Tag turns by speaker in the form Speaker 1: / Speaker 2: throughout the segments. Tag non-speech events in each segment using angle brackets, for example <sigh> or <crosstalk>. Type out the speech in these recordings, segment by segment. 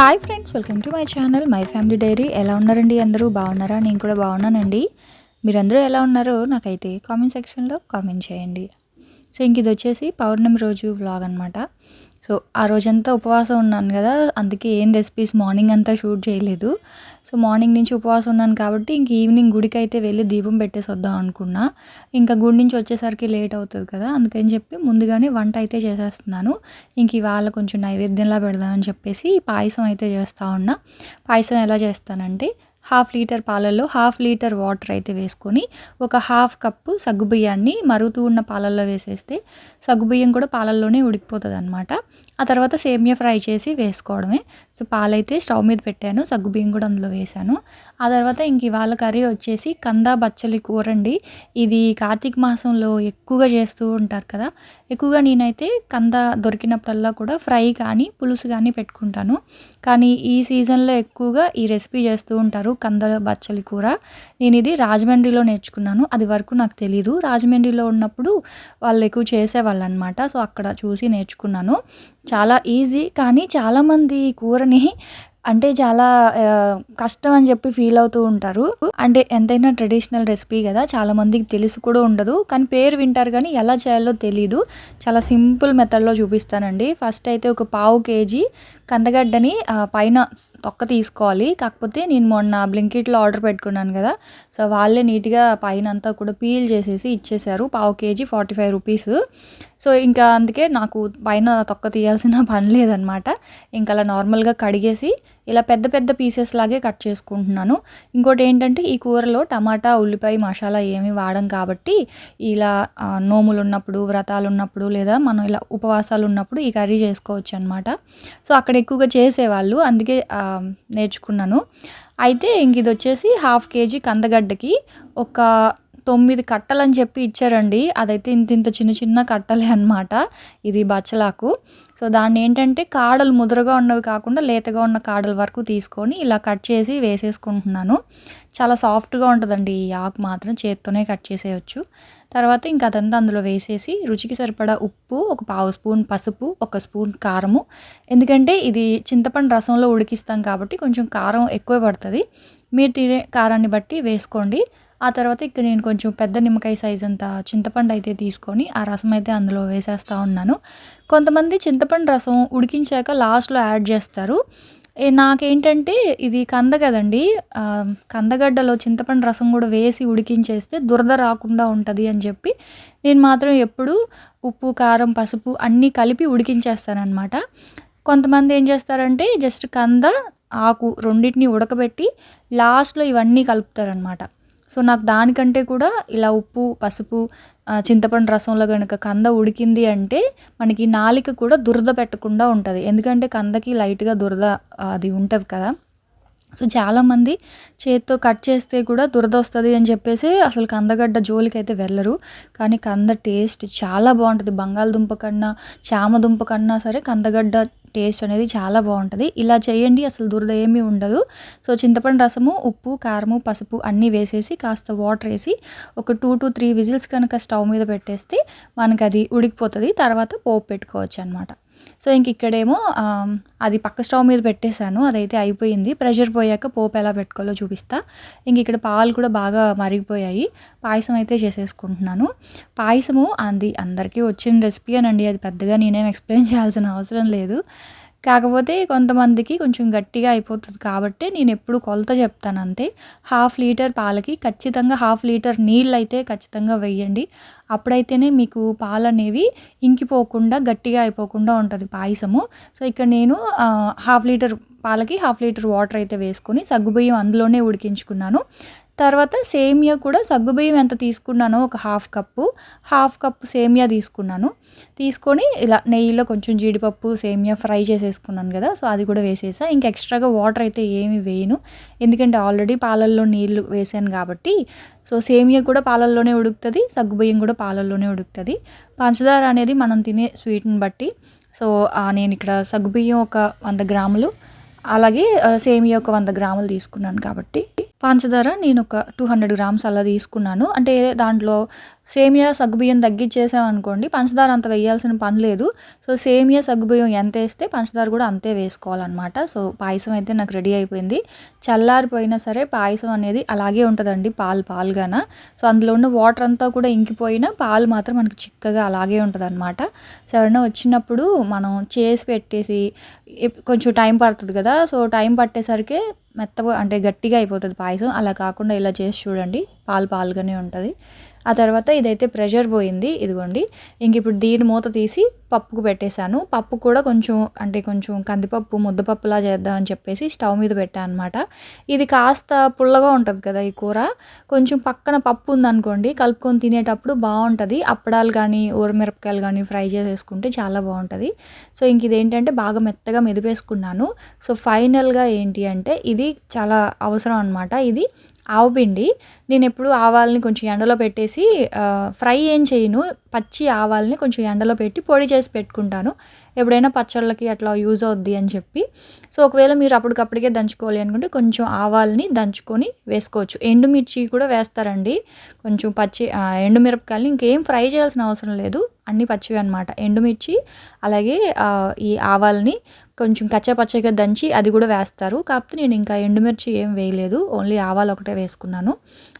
Speaker 1: Hi friends welcome to my channel my family diary ఎలా ఉన్నారండి అందరూ? బాగున్నారా? నేను కూడా బాగున్నానండి. మీరందరూ ఎలా ఉన్నారో నాకైతే కామెంట్ సెక్షన్లో కామెంట్ చేయండి. సో ఇంక ఇది వచ్చేసి పౌర్ణమి రోజు వ్లాగ్ అనమాట సో ఆ రోజంతా ఉపవాసం ఉన్నాను కదా అందుకే ఏం రెసిపీస్ మార్నింగ్ అంతా షూట్ చేయలేదు. సో మార్నింగ్ నుంచి ఉపవాసం ఉన్నాను కాబట్టి ఇంక ఈవినింగ్ గుడికి అయితే వెళ్ళి దీపం పెట్టేసి వద్దాం అనుకున్నా. ఇంకా గుడి నుంచి వచ్చేసరికి లేట్ అవుతుంది కదా అందుకని చెప్పి ముందుగానే వంట అయితే చేసేస్తున్నాను. ఇంక ఇవాళ కొంచెం నైవేద్యంలా పెడదామని చెప్పేసి పాయసం అయితే చేస్తూ ఉన్నా. పాయసం ఎలా చేస్తానంటే హాఫ్ లీటర్ పాలల్లో హాఫ్ లీటర్ వాటర్ అయితే వేసుకొని ఒక హాఫ్ కప్పు సగ్గుబియ్యాన్ని మరుగుతూ ఉన్న పాలల్లో వేసేస్తే సగ్గుబియ్యం కూడా పాలల్లోనే ఉడికిపోతుంది అనమాట ఆ తర్వాత సేమియా ఫ్రై చేసి వేసుకోవడమే. సో పాలైతే స్టవ్ మీద పెట్టాను సగ్గుబియ్యం కూడా అందులో వేశాను. ఆ తర్వాత ఇంక ఇవాళ కర్రీ వచ్చేసి కందా బచ్చలి కూరండి. ఇది కార్తీక మాసంలో ఎక్కువగా చేస్తూ ఉంటారు కదా ఎక్కువగా నేనైతే కంద దొరికినప్పుడల్లా కూడా ఫ్రై కానీ పులుసు కానీ పెట్టుకుంటాను. కానీ ఈ సీజన్లో ఎక్కువగా ఈ రెసిపీ చేస్తూ ఉంటారు కంద బచ్చలి కూర. నేను ఇది రాజమండ్రిలో నేర్చుకున్నాను. అది వరకు నాకు తెలీదు. రాజమండ్రిలో ఉన్నప్పుడు వాళ్ళు ఎక్కువ చేసేవాళ్ళు అనమాట సో అక్కడ చూసి నేర్చుకున్నాను. చాలా ఈజీ కానీ చాలామంది కూరని అంటే చాలా కష్టం అని చెప్పి ఫీల్ అవుతూ ఉంటారు. అంటే ఎంతైనా ట్రెడిషనల్ రెసిపీ కదా చాలా మందికి తెలిసి కూడా ఉండదు. కానీ పేరు వింటారు కానీ ఎలా చేయాలో తెలీదు. చాలా సింపుల్ మెథడ్లో చూపిస్తానండి. ఫస్ట్ అయితే ఒక పావు కేజీ కందగడ్డని పైన తొక్క తీసుకోవాలి. కాకపోతే నేను మొన్న బ్లింకిట్లో ఆర్డర్ పెట్టుకున్నాను కదా. సో వాళ్ళే నీట్గా పైన అంతా కూడా పీల్ చేసేసి ఇచ్చేసారు. పావు KG forty five rupees. So ఇంకా అందుకే నాకు పైన తొక్క తీయాల్సిన <laughs> పని లేదనమాట. ఇంకా అలా నార్మల్గా కడిగేసి ఇలా పెద్ద పెద్ద పీసెస్ లాగే కట్ చేసుకుంటున్నాను. ఇంకోటి ఏంటంటే ఈ కూరలో టమాటా ఉల్లిపాయ మసాలా ఏమి వాడం కాబట్టి ఇలా నోములు ఉన్నప్పుడు వ్రతాలు ఉన్నప్పుడు లేదా మనం ఇలా ఉపవాసాలు ఉన్నప్పుడు ఈ కర్రీ చేసుకోవచ్చు అనమాట సో అక్కడ ఎక్కువగా చేసేవాళ్ళు అందుకే నేర్చుకున్నాను. అయితే ఇంక ఇది వచ్చేసి హాఫ్ కేజీ కందగడ్డకి ఒక తొమ్మిది కట్టలు అని చెప్పి ఇచ్చారండి. అదైతే ఇంత ఇంత చిన్న చిన్న కట్టలే అనమాట ఇది బచ్చలాకు. సో దాన్ని ఏంటంటే కాడలు ముదురుగా ఉన్నవి కాకుండా లేతగా ఉన్న కాడల వరకు తీసుకొని ఇలా కట్ చేసి వేసేసుకుంటున్నాను. చాలా సాఫ్ట్గా ఉంటుందండి ఈ ఆకు మాత్రం చేత్తోనే కట్ చేసేయచ్చు. తర్వాత ఇంకా అదంతా అందులో వేసేసి రుచికి సరిపడా ఉప్పు ఒక పావు స్పూన్ పసుపు ఒక స్పూన్ కారము. ఎందుకంటే ఇది చింతపండు రసంలో ఉడికిస్తాం కాబట్టి కొంచెం కారం ఎక్కువ పడుతుంది. మీరు తినే కారాన్ని బట్టి వేసుకోండి. ఆ తర్వాత ఇక్కడ నేను కొంచెం పెద్ద నిమ్మకాయ సైజ్ అంత చింతపండు అయితే తీసుకొని ఆ రసం అయితే అందులో వేసేస్తూ ఉన్నాను. కొంతమంది చింతపండు రసం ఉడికించాక లాస్ట్లో యాడ్ చేస్తారు. నాకేంటంటే ఇది కంద కదండి కందగడ్డలో చింతపండు రసం కూడా వేసి ఉడికించేస్తే దురద రాకుండా ఉంటుంది అని చెప్పి నేను మాత్రం ఎప్పుడు ఉప్పు కారం పసుపు అన్నీ కలిపి ఉడికించేస్తానమాట కొంతమంది ఏం చేస్తారంటే జస్ట్ కంద ఆకు రెండింటిని ఉడకబెట్టి లాస్ట్లో ఇవన్నీ కలుపుతారనమాట సో నాకు దానికంటే కూడా ఇలా ఉప్పు పసుపు చింతపండు రసంలో కనుక కంద ఉడికింది అంటే మనకి నాలిక కూడా దురద పెట్టకుండా ఉంటుంది. ఎందుకంటే కందకి లైట్గా దురద అది ఉంటుంది కదా. సో చాలామంది చేత్తో కట్ చేస్తే కూడా దురద వస్తుంది అని చెప్పేసి అసలు కందగడ్డ జోలికి అయితే వెళ్ళరు. కానీ కంద టేస్ట్ చాలా బాగుంటుంది. బంగాళదుంప కన్నా చామదుంప కన్నా సరే కందగడ్డ టేస్ట్ అనేది చాలా బాగుంటుంది. ఇలా చేయండి అసలు దురద ఏమీ ఉండదు. సో చింతపండు రసము ఉప్పు కారము పసుపు అన్నీ వేసేసి కాస్త వాటర్ వేసి ఒక టూ టు త్రీ విజిల్స్ కనుక స్టవ్ మీద పెట్టేస్తే మనకు అది ఉడికిపోతుంది. తర్వాత పోపు పెట్టుకోవచ్చు అనమాట సో ఇంక ఇక్కడేమో అది పక్క స్టవ్ మీద పెట్టేశాను అదైతే అయిపోయింది. ప్రెషర్ పోయాక పోపు ఎలా పెట్టుకోవాలో చూపిస్తా. ఇంక ఇక్కడ పాలు కూడా బాగా మరిగిపోయాయి. పాయసం అయితే చేసేసుకుంటున్నాను. పాయసము అది అందరికీ వచ్చిన రెసిపీ అనండి. అది పెద్దగా నేనేం ఎక్స్ప్లెయిన్ చేయాల్సిన అవసరం లేదు. కాకపోతే కొంతమందికి కొంచెం గట్టిగా అయిపోతుంది కాబట్టి నేను ఎప్పుడు కొలత చెప్తాను అంతే. హాఫ్ లీటర్ పాలకి ఖచ్చితంగా హాఫ్ లీటర్ నీళ్ళు అయితే ఖచ్చితంగా వేయండి. అప్పుడైతేనే మీకు పాలు అనేవి ఇంకిపోకుండా గట్టిగా అయిపోకుండా ఉంటుంది పాయసము. సో ఇక్కడ నేను హాఫ్ లీటర్ పాలకి హాఫ్ లీటర్ వాటర్ అయితే వేసుకొని సగ్గుబియ్యం అందులోనే ఉడికించుకున్నాను. తర్వాత సేమియా కూడా సగ్గుబియ్యం ఎంత తీసుకున్నానో ఒక హాఫ్ కప్పు హాఫ్ కప్పు సేమియా తీసుకున్నాను. తీసుకొని ఇలా నెయ్యిలో కొంచెం జీడిపప్పు సేమియా ఫ్రై చేసేసుకున్నాను కదా సో అది కూడా వేసేసా. ఇంకా ఎక్స్ట్రాగా వాటర్ అయితే ఏమి వేయను ఎందుకంటే ఆల్రెడీ పాలల్లో నీళ్ళు వేసాను కాబట్టి. సో సేమియా కూడా పాలల్లోనే ఉడుకుతుంది సగ్గుబియ్యం కూడా పాలల్లోనే ఉడుకుతుంది. పంచదార అనేది మనం తినే స్వీట్ని బట్టి సో నేను ఇక్కడ సగ్గుబియ్యం ఒక వంద గ్రాములు అలాగే సేమియా ఒక వంద గ్రాములు తీసుకున్నాను కాబట్టి. పంచదార నేను ఒక టూ హండ్రెడ్ గ్రామ్స్ అలా తీసుకున్నాను. అంటే దాంట్లో సేమియా సగ్గుబియ్యం తగ్గించేసామనుకోండి పంచదార అంత వేయాల్సిన పని లేదు. సో సేమియా సగ్గుబియ్యం ఎంత వేస్తే పంచదార కూడా అంతే వేసుకోవాలన్నమాట. సో పాయసం అయితే నాకు రెడీ అయిపోయింది. చల్లారిపోయినా సరే పాయసం అనేది అలాగే ఉంటుందండి పాలు పాలుగాన. సో అందులో ఉన్న వాటర్ అంతా కూడా ఇంకిపోయినా పాలు మాత్రం మనకి చిక్కగా అలాగే ఉంటుంది అనమాట సో ఎవరైనా వచ్చినప్పుడు మనం చేసి పెట్టేసి కొంచెం టైం పడుతుంది కదా సో టైం పట్టేసరికి మెత్తగా అంటే గట్టిగా అయిపోతుంది పాయసం. అలా కాకుండా ఇలా చేసి చూడండి పాలు పాలుగానే ఉంటుంది. ఆ తర్వాత ఇదైతే ప్రెషర్ పోయింది ఇదిగోండి. ఇంక ఇప్పుడు దీని మూత తీసి పప్పుకు పెట్టేశాను. పప్పు కూడా కొంచెం అంటే కొంచెం కందిపప్పు ముద్దపప్పులా చేద్దామని చెప్పేసి స్టవ్ మీద పెట్టాను అనమాట ఇది కాస్త పుల్లగా ఉంటుంది కదా ఈ కూర. కొంచెం పక్కన పప్పు ఉందనుకోండి కలుపుకొని తినేటప్పుడు బాగుంటుంది. అప్పడాలు కానీ ఊరమిరపకాయలు కానీ ఫ్రై చేసేసుకుంటే చాలా బాగుంటుంది. సో ఇంక ఇదేంటంటే బాగా మెత్తగా మెదిపేసుకున్నాను. సో ఫైనల్గా ఏంటి అంటే ఇది చాలా అవసరం అనమాట ఇది ఆవపిండి నేను ఎప్పుడు ఆవాలని కొంచెం ఎండలో పెట్టేసి ఫ్రై ఏం చేయను. పచ్చి ఆవాలని కొంచెం ఎండలో పెట్టి పొడి చేసి పెట్టుకుంటాను. ఎప్పుడైనా పచ్చళ్ళకి అట్లా యూజ్ అవుద్ది అని చెప్పి. సో ఒకవేళ మీరు అప్పటికప్పటికే దంచుకోవాలి అనుకుంటే కొంచెం ఆవాలని దంచుకొని వేసుకోవచ్చు. ఎండుమిర్చి కూడా వేస్తారండి. కొంచెం పచ్చి ఎండుమిరపకాయలు ఇంకేం ఫ్రై చేయాల్సిన అవసరం లేదు. అన్నీ పచ్చివి అనమాట ఎండుమిర్చి అలాగే ఈ ఆవాలని కొంచెం కచ్చపచ్చగా దంచి అది కూడా వేస్తారు. కాకపోతే నేను ఇంకా ఎండుమిర్చి ఏం వేయలేదు. ఓన్లీ ఆవాలు ఒకటే వేసుకున్నాను.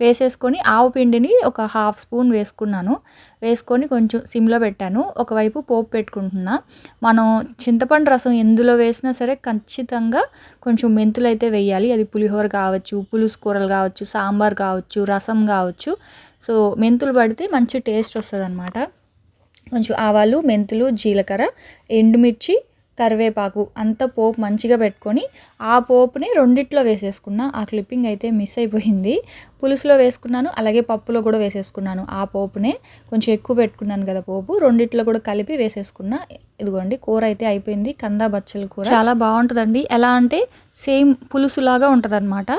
Speaker 1: వేసేసుకొని ఆవు పిండిని ఒక హాఫ్ స్పూన్ వేసుకున్నాను. వేసుకొని కొంచెం సిమ్లో పెట్టాను. ఒకవైపు పోపు పెట్టుకుంటున్నా. మనం చింతపండు రసం ఎందులో వేసినా సరే ఖచ్చితంగా కొంచెం మెంతులు అయితే వేయాలి. అది పులిహోర కావచ్చు పులుసు కూరలు కావచ్చు సాంబార్ కావచ్చు రసం కావచ్చు. సో మెంతులు పడితే మంచి టేస్ట్ వస్తుంది అనమాట కొంచెం ఆవాలు మెంతులు జీలకర్ర ఎండుమిర్చి కరివేపాకు అంత పోపు మంచిగా పెట్టుకొని ఆ పోపుని రెండిట్లో వేసేసుకున్న. ఆ క్లిప్పింగ్ అయితే మిస్ అయిపోయింది. పులుసులో వేసుకున్నాను అలాగే పప్పులో కూడా వేసేసుకున్నాను. ఆ పోపునే కొంచెం ఎక్కువ పెట్టుకున్నాను కదా పోపు. రెండిట్లో కూడా కలిపి వేసేసుకున్నా. ఇదిగోండి కూర అయితే అయిపోయింది. కందా బచ్చల కూర. చాలా బాగుంటుందండి. ఎలా అంటే సేమ్ పులుసులాగా ఉంటుంది అనమాట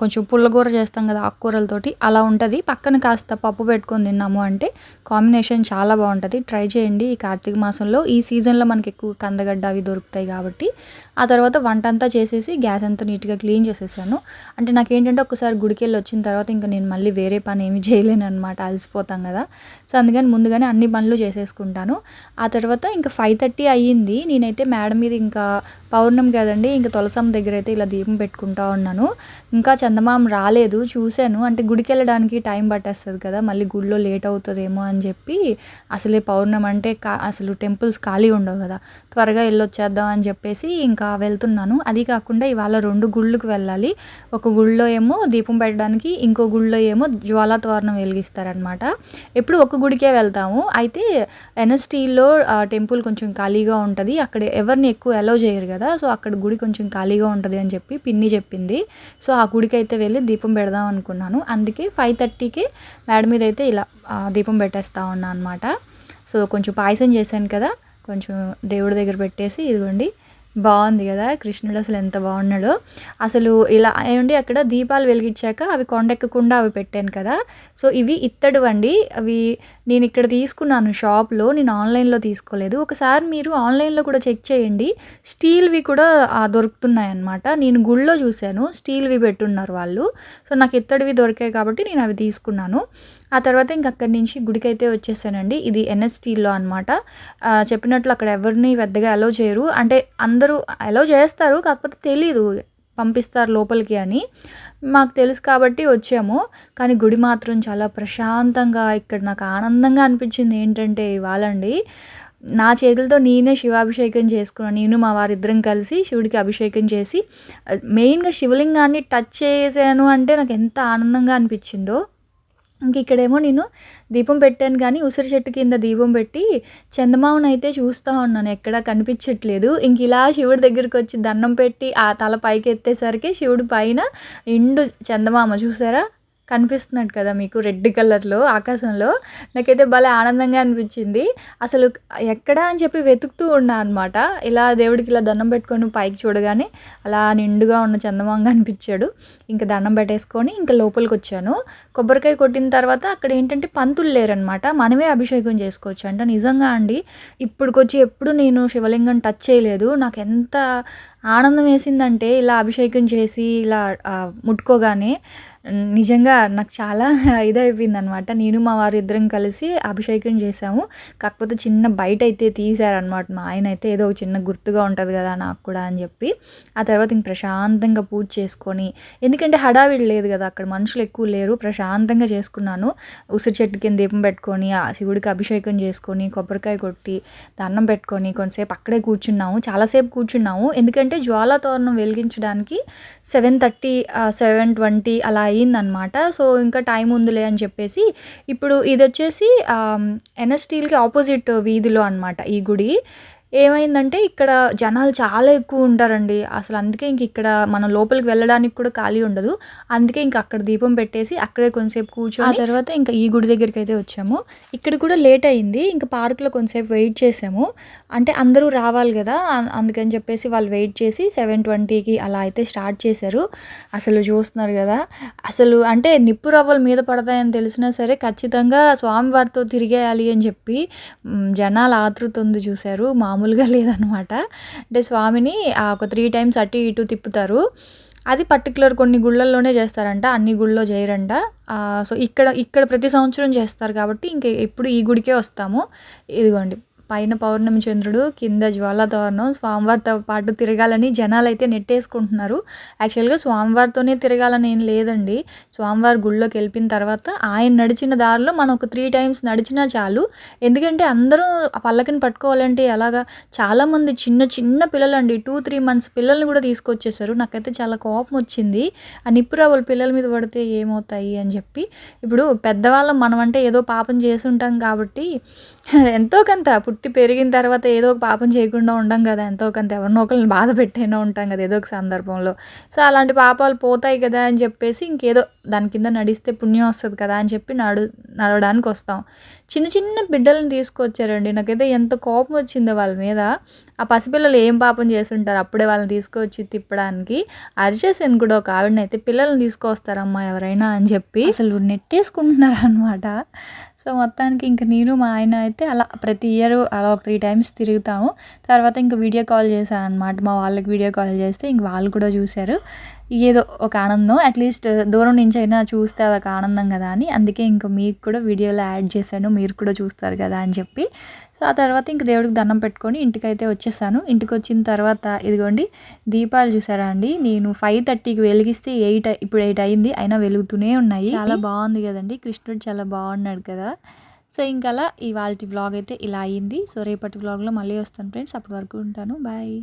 Speaker 1: కొంచెం పుల్లగూర చేస్తాం కదా ఆకుకూరలతోటి అలా ఉంటుంది. పక్కన కాస్త పప్పు పెట్టుకొని తిన్నాము అంటే కాంబినేషన్ చాలా బాగుంటుంది. ట్రై చేయండి ఈ కార్తీక మాసంలో. ఈ సీజన్లో మనకి ఎక్కువ కందగడ్డ అవి దొరుకుతాయి కాబట్టి. ఆ తర్వాత వంట అంతా చేసేసి గ్యాస్ అంతా నీట్గా క్లీన్ చేసేసాను. అంటే నాకు ఏంటంటే ఒకసారి గుడికి వెళ్ళి వచ్చిన తర్వాత ఇంకా నేను మళ్ళీ వేరే పని ఏమి చేయలేను అనమాట అలసిపోతాం కదా. సో అందుకని ముందుగానే అన్ని పనులు చేసేసుకుంటాను. ఆ తర్వాత ఇంకా ఫైవ్ థర్టీ అయ్యింది. నేనైతే మేడం మీద ఇంకా పౌర్ణమి కదండి ఇంకా తులసం దగ్గర అయితే ఇలా దీపం పెట్టుకుంటా ఉన్నాను. ఇంకా చందమామ రాలేదు చూశాను. అంటే గుడికి వెళ్ళడానికి టైం పట్టేస్తుంది కదా మళ్ళీ గుడిలో లేట్ అవుతుందేమో అని చెప్పి అసలే పౌర్ణమి అంటే కా అసలు టెంపుల్స్ ఖాళీ ఉండవు కదా. త్వరగా వెళ్ళొచ్చేద్దాం అని చెప్పేసి ఇంకా వెళ్తున్నాను. అది కాకుండా ఇవాళ రెండు గుళ్ళకు వెళ్ళాలి. ఒక గుళ్ళో ఏమో దీపం పెట్టడానికి ఇంకో గుళ్ళో ఏమో జ్వాలా తోరణం వెలిగిస్తారనమాట ఎప్పుడు ఒక గుడికే వెళ్తాము. అయితే ఎన్ఎస్టీలో టెంపుల్ కొంచెం ఖాళీగా ఉంటుంది. అక్కడ ఎవరిని ఎక్కువ అలో చేయరు కదా సో అక్కడ గుడి కొంచెం ఖాళీగా ఉంటుంది అని చెప్పి పిన్ని చెప్పింది. సో ఆ గుడికి అయితే వెళ్ళి దీపం పెడదాం అనుకున్నాను. అందుకే ఫైవ్ థర్టీకి మేడ మీద అయితే ఇలా దీపం పెట్టేస్తా ఉన్నా అనమాట సో కొంచెం పాయసం చేశాను కదా కొంచెం దేవుడి దగ్గర పెట్టేసి ఇదిగోండి బాగుంది కదా కృష్ణుడు అసలు ఎంత బాగున్నాడో. అసలు ఇలా ఏమండి అక్కడ దీపాలు వెలిగించాక అవి కొండెక్కకుండా అవి పెట్టాను కదా. సో ఇవి ఇత్తడు అండి. అవి నేను ఇక్కడ తీసుకున్నాను షాప్లో నేను ఆన్లైన్లో తీసుకోలేదు. ఒకసారి మీరు ఆన్లైన్లో కూడా చెక్ చేయండి. స్టీల్వి కూడా దొరుకుతున్నాయి అన్నమాట నేను గుళ్ళో చూశాను స్టీల్వి పెట్టున్నారు వాళ్ళు. సో నాకు ఇత్తడివి దొరికాయి కాబట్టి నేను అవి తీసుకున్నాను. ఆ తర్వాత ఇంక అక్కడి నుంచి గుడికైతే వచ్చేసానండి. ఇది ఎన్ఎస్టీలో అనమాట చెప్పినట్లు అక్కడ ఎవరిని పెద్దగా అలో చేయరు. అంటే అందరూ అలో చేస్తారు కాకపోతే తెలీదు పంపిస్తారు లోపలికి అని. మాకు తెలుసు కాబట్టి వచ్చాము. కానీ గుడి మాత్రం చాలా ప్రశాంతంగా ఇక్కడ నాకు ఆనందంగా అనిపించింది ఏంటంటే ఇవాళండి. నా చేతులతో నేనే శివాభిషేకం చేసుకున్నాను. నేను మా వారిద్దరం కలిసి శివుడికి అభిషేకం చేసి మెయిన్గా శివలింగాన్ని టచ్ చేసాను అంటే నాకు ఎంత ఆనందంగా అనిపించిందో. ఇంక ఇక్కడేమో నేను దీపం పెట్టాను కానీ ఉసిరి చెట్టు కింద దీపం పెట్టి చందమామను అయితే చూస్తూ ఉన్నాను. ఎక్కడా కనిపించట్లేదు. ఇంక ఇలా శివుడి దగ్గరికి వచ్చి దండం పెట్టి ఆ తల పైకి ఎత్తేసరికి శివుడి పైన నిండు చందమామ చూసారా? కనిపిస్తున్నాడు కదా మీకు రెడ్ కలర్లో ఆకాశంలో. నాకైతే భలే ఆనందంగా అనిపించింది. అసలు ఎక్కడ అని చెప్పి వెతుకుతూ ఉన్నా అనమాట ఇలా దేవుడికి ఇలా దండం పెట్టుకొని పైకి చూడగానే అలా నిండుగా ఉన్న చందమాంగ అనిపించాడు ఇంకా దండం పెట్టేసుకొని ఇంకా లోపలికి వచ్చాను. కొబ్బరికాయ కొట్టిన తర్వాత అక్కడ ఏంటంటే పంతులు లేరనమాట మనమే అభిషేకం చేసుకోవచ్చు అంట. నిజంగా అండి ఇప్పటికొచ్చి ఎప్పుడు నేను శివలింగం టచ్ చేయలేదు. నాకు ఎంత ఆనందం వేసిందంటే ఇలా అభిషేకం చేసి ఇలా ముట్టుకోగానే నిజంగా నాకు చాలా <laughs> ఇదైపోయింది అనమాట నేను మా వారు ఇద్దరం కలిసి అభిషేకం చేసాము కాకపోతే చిన్న బయట అయితే తీశారనమాట. మా ఆయన అయితే ఏదో ఒక చిన్న గుర్తుగా ఉంటుంది కదా నాకు కూడా అని చెప్పి. ఆ తర్వాత ఇంక ప్రశాంతంగా పూజ చేసుకొని ఎందుకంటే హడావిడి లేదు కదా అక్కడ మనుషులు ఎక్కువ లేరు. ప్రశాంతంగా చేసుకున్నాను. ఉసిరి చెట్టు కింద దీపం పెట్టుకొని ఆ శివుడికి అభిషేకం చేసుకొని కొబ్బరికాయ కొట్టి దండం పెట్టుకొని కొంతసేపు అక్కడే కూర్చున్నాము. చాలాసేపు కూర్చున్నాము. ఎందుకంటే జ్వాలా తోరణం వెలిగించడానికి సెవెన్ థర్టీ సెవెన్ ట్వంటీ అలా అయ్యిందనమాట సో ఇంకా టైం ఉందిలే అని చెప్పేసి ఇప్పుడు ఇది వచ్చేసి ఎన్ఎస్టీల్కి ఆపోజిట్ వీధిలో అనమాట ఈ గుడి. ఏమైందంటే ఇక్కడ జనాలు చాలా ఎక్కువ ఉంటారండి. అసలు అందుకే ఇంక ఇక్కడ మనం లోపలికి వెళ్ళడానికి కూడా ఖాళీ ఉండదు. అందుకే ఇంక అక్కడ దీపం పెట్టేసి అక్కడే కొంతసేపు కూర్చొని ఆ తర్వాత ఇంకా ఈ గుడి దగ్గరికి అయితే వచ్చాము. ఇక్కడ కూడా లేట్ అయింది. ఇంకా పార్క్లో కొంతసేపు వెయిట్ చేసాము. అంటే అందరూ రావాలి కదా అందుకని చెప్పేసి వాళ్ళు వెయిట్ చేసి సెవెన్ ట్వంటీకి అలా అయితే స్టార్ట్ చేశారు. అసలు చూస్తున్నారు కదా. అసలు అంటే నిప్పు రవ్వలు మీద పడతాయని తెలిసినా సరే ఖచ్చితంగా స్వామివారితో తిరిగేయాలి అని చెప్పి జనాల ఆతృత ఉంది చూశారు. మామూలుగా లేదనమాట అంటే స్వామిని ఒక త్రీ టైమ్స్ అటు ఇటు తిప్పుతారు. అది పర్టికులర్ కొన్ని గుళ్ళల్లోనే చేస్తారంట అన్ని గుళ్ళో చేయరంట. సో ఇక్కడ ఇక్కడ ప్రతి సంవత్సరం చేస్తారు కాబట్టి ఇంక ఎప్పుడు ఈ గుడికే వస్తాము. ఇదిగోండి. పైన పౌర్ణమి చంద్రుడు కింద జ్వాలాతోరణం స్వామివారితో పాటు తిరగాలని జనాలు అయితే నెట్టేసుకుంటున్నారు. యాక్చువల్గా స్వామివారితోనే తిరగాలని ఏం లేదండి. స్వామివారి గుళ్ళోకి వెళ్ళిన తర్వాత ఆయన నడిచిన దారిలో మనం ఒక త్రీ టైమ్స్ నడిచినా చాలు. ఎందుకంటే అందరూ ఆ పల్లకిని పట్టుకోవాలంటే ఎలాగా? చాలామంది చిన్న చిన్న పిల్లలండి. టూ త్రీ మంత్స్ పిల్లల్ని కూడా తీసుకొచ్చేసారు నాకైతే చాలా కోపం వచ్చింది. ఆ నిప్పురవ్వలు పిల్లల మీద పడితే ఏమవుతాయి అని చెప్పి. ఇప్పుడు పెద్దవాళ్ళం మనం అంటే ఏదో పాపం చేసి ఉంటాం కాబట్టి <laughs> ఎంతో కొంత పుట్టి పెరిగిన తర్వాత ఏదో ఒక పాపం చేయకుండా ఉండం కదా ఎంతో కొంత ఎవరినో ఒకరిని బాధ పెట్టైనా ఉంటాం కదా ఏదో ఒక సందర్భంలో. సో అలాంటి పాపాలు పోతాయి కదా అని చెప్పేసి ఇంకేదో దాని కింద నడిస్తే పుణ్యం వస్తుంది కదా అని చెప్పి నడు నడవడానికి వస్తాం. చిన్న చిన్న బిడ్డలను తీసుకొచ్చారండి. నాకైతే ఎంత కోపం వచ్చిందో వాళ్ళ మీద. ఆ పసిపిల్లలు ఏం పాపం చేస్తుంటారు? అప్పుడే వాళ్ళని తీసుకొచ్చి తిప్పడానికి అరిచేసాను కూడా ఒక ఆవిడనైతే పిల్లల్ని తీసుకొస్తారమ్మా ఎవరైనా అని చెప్పి అసలు నెట్టేసుకుంటున్నారు అనమాట సో మొత్తానికి ఇంక నేను మా ఆయన అయితే అలా ప్రతి ఇయర్ అలా ఒక త్రీ టైమ్స్ తిరుగుతాము. తర్వాత ఇంక వీడియో కాల్ చేశాను అనమాట మా వాళ్ళకి వీడియో కాల్ చేస్తే ఇంక వాళ్ళు కూడా చూశారు. ఏదో ఒక ఆనందం. అట్లీస్ట్ uh, దూరం నుంచి అయినా చూస్తే అదొక ఆనందం కదా అని. అందుకే ఇంకా మీకు కూడా వీడియోలో యాడ్ చేశాను. మీరు కూడా చూస్తారు కదా అని చెప్పి. సో ఆ తర్వాత ఇంక దేవుడికి దండం పెట్టుకొని ఇంటికైతే వచ్చేసాను. ఇంటికి వచ్చిన తర్వాత ఇదిగోండి దీపాలు చూసారా అండి? నేను ఫైవ్ థర్టీకి వెలిగిస్తే ఎయిట్ ఇప్పుడు ఎయిట్ అయింది. అయినా వెలుగుతూనే ఉన్నాయి. చాలా బాగుంది కదండి. కృష్ణుడు చాలా బాగున్నాడు కదా. సో ఇంకలా అలా ఇవాళ వ్లాగ్ అయితే ఇలా అయింది. సో రేపటి వ్లాగ్లో మళ్ళీ వస్తాను ఫ్రెండ్స్ అప్పటి వరకు ఉంటాను. బాయ్